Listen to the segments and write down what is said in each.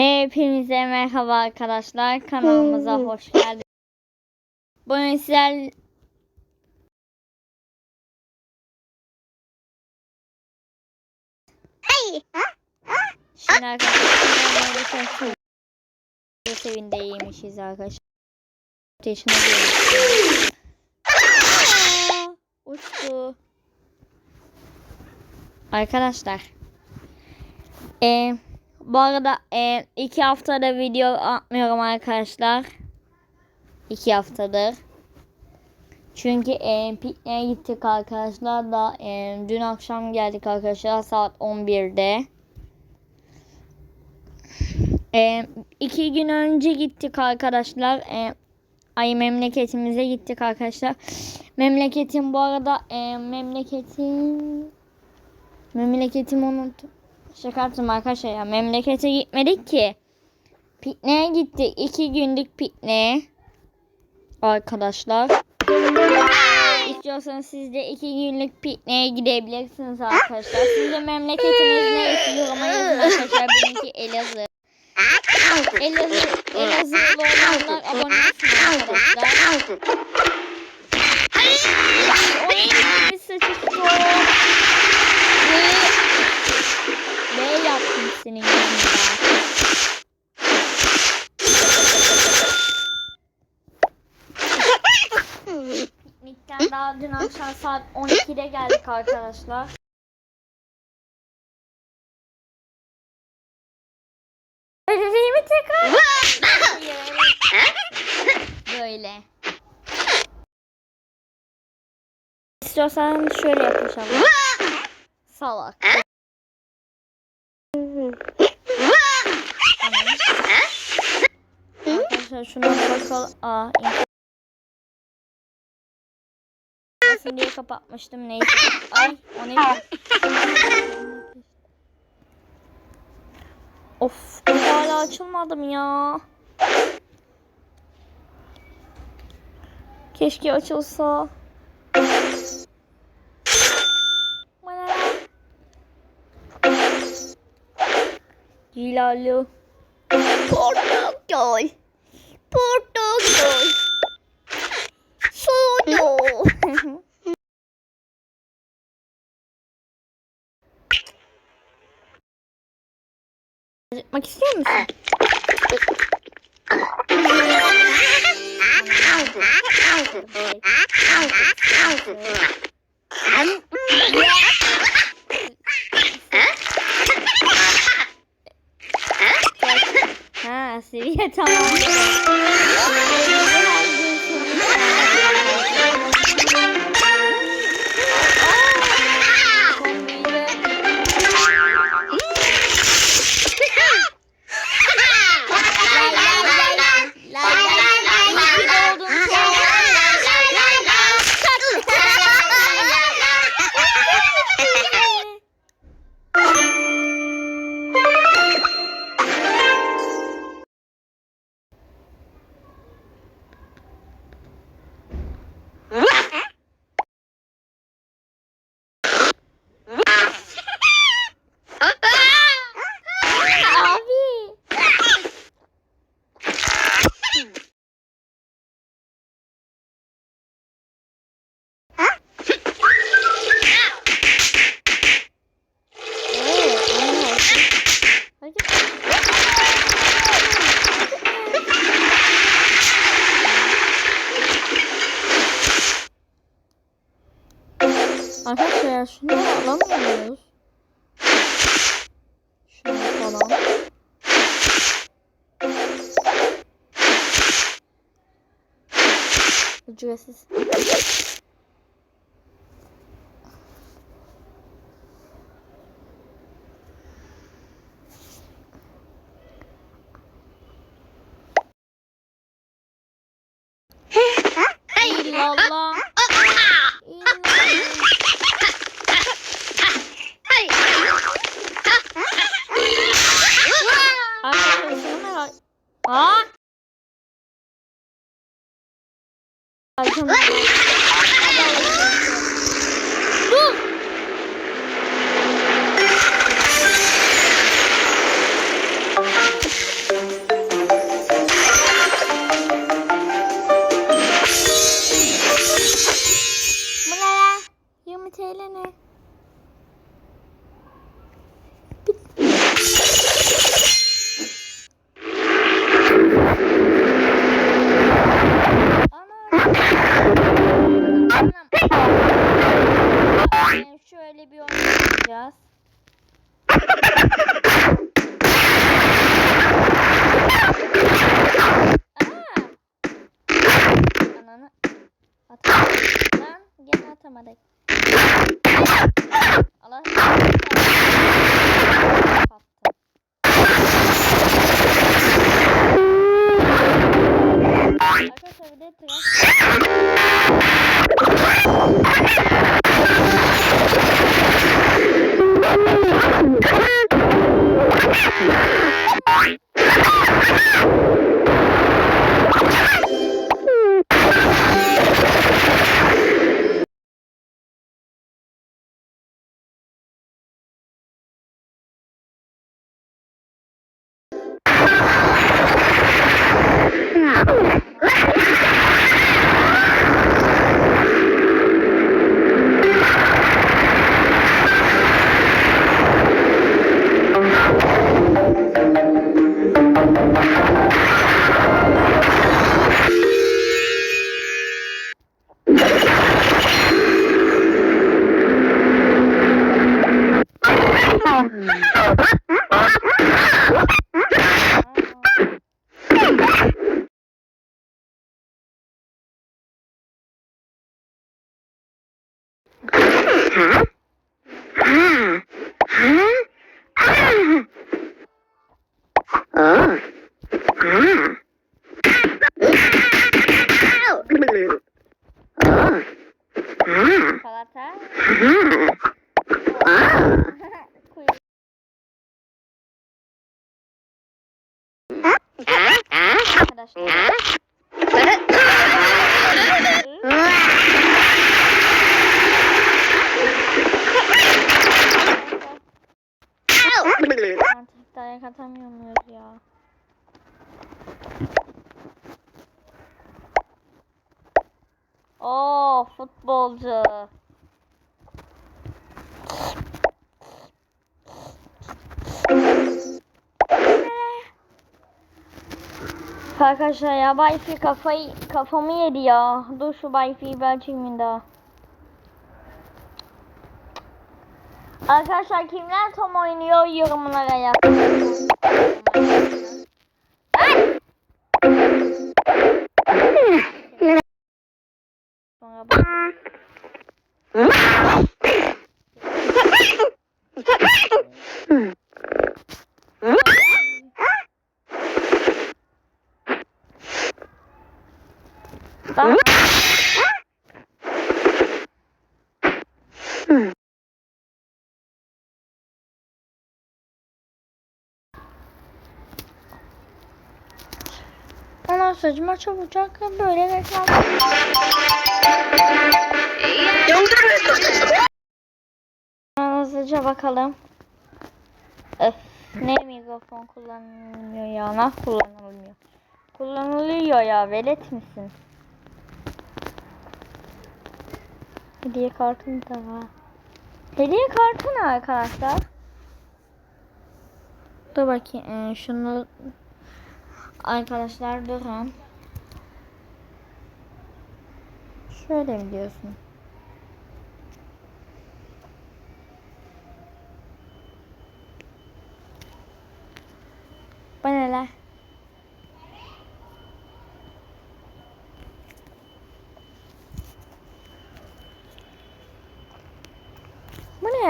Hepinize merhaba arkadaşlar. Kanalımıza hoş geldiniz. Bugün sizler Şimdi arkadaşlar sevinde iyiymişiz arkadaşlar. Aa, Uçtu. Arkadaşlar. Eee bu arada e, iki haftada video atmıyorum arkadaşlar. İki haftadır. Çünkü e, pikniğe gittik arkadaşlar da e, dün akşam geldik arkadaşlar saat 11'de. E, iki gün önce gittik arkadaşlar. E, ay memleketimize gittik arkadaşlar. Memleketim bu arada e, memleketim memleketim unuttum. Şakartım arkadaşlar ya. Memlekete gitmedik ki. Pikniğe gittik. iki günlük pikniğe. Arkadaşlar. İstiyorsanız siz de iki günlük pikniğe gidebilirsiniz arkadaşlar. Siz de memleketiniz neresi yoruma yazın arkadaşlar. Benimki Elazığ. Elazığ, Elazığlı abone olsun arkadaşlar. Oyun bir sıçıştı. Ve ne yaptım senin yüzünden? Piknikten daha dün akşam saat 12'de geldik arkadaşlar. Ödevimi tekrar Böyle. İstiyorsan şöyle yapışalım. Salak. Arkadaşlar şuna bakalım. Aa, Olsun diye kapatmıştım neyse. Ay o ne? Of hala açılmadım ya. Keşke açılsa. Bana. Cilalı. Portakal. Portakal. Acıkmak istiyor musun? Ha, seviye tamam. Arkadaşlar şunları alamıyoruz. Şunu falan. Ücretsiz. mình Bu ne ya? 20 TL này. Atamadık. Allah Kaptı. Arkadaşlar bir de tıraş. Salata. Arkadaşlar. Oo futbolcu. Arkadaşlar ya Wi-Fi kafayı kafamı yedi ya. Dur şu Wi-Fi'yi ben çekeyim daha. Arkadaşlar kimler Tom oynuyor yorumlara yazın. Ay! Sonra bak. Bak. Ondan saçma çabucak böyle reklam. Hızlıca bakalım. Öf, ne mikrofon kullanılmıyor ya? Nasıl kullanılmıyor? Kullanılıyor ya. Velet misin? Hediye kartım da var. Hediye kartı ne arkadaşlar? Dur bakayım. Ee, şunu arkadaşlar durun. Şöyle mi diyorsun? Bana ne?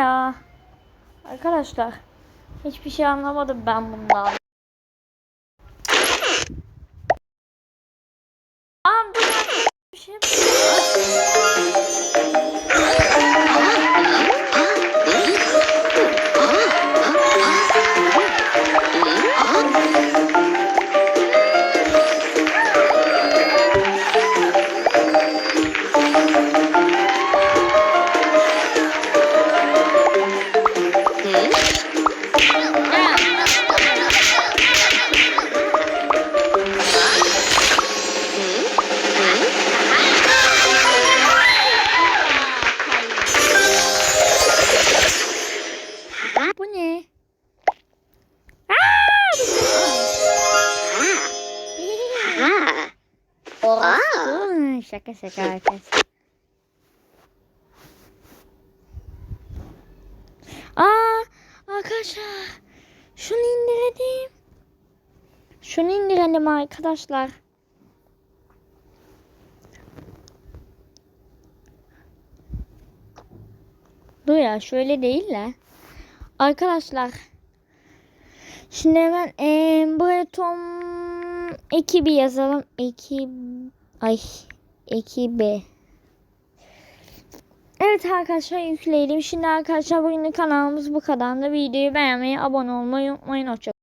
Ya? Arkadaşlar hiçbir şey anlamadım ben bundan. Orası. Şaka şaka arkadaşlar. Aa arkadaşlar. Şunu indirelim. Şunu indirelim arkadaşlar. buraya. Şöyle değil de. Arkadaşlar. Şimdi hemen eee buraya Tom ekibi yazalım. Ekip ay ekibi. Evet arkadaşlar yükleyelim. Şimdi arkadaşlar bugünlük kanalımız bu kadar. Da videoyu beğenmeyi, abone olmayı unutmayın. Hoşçakalın.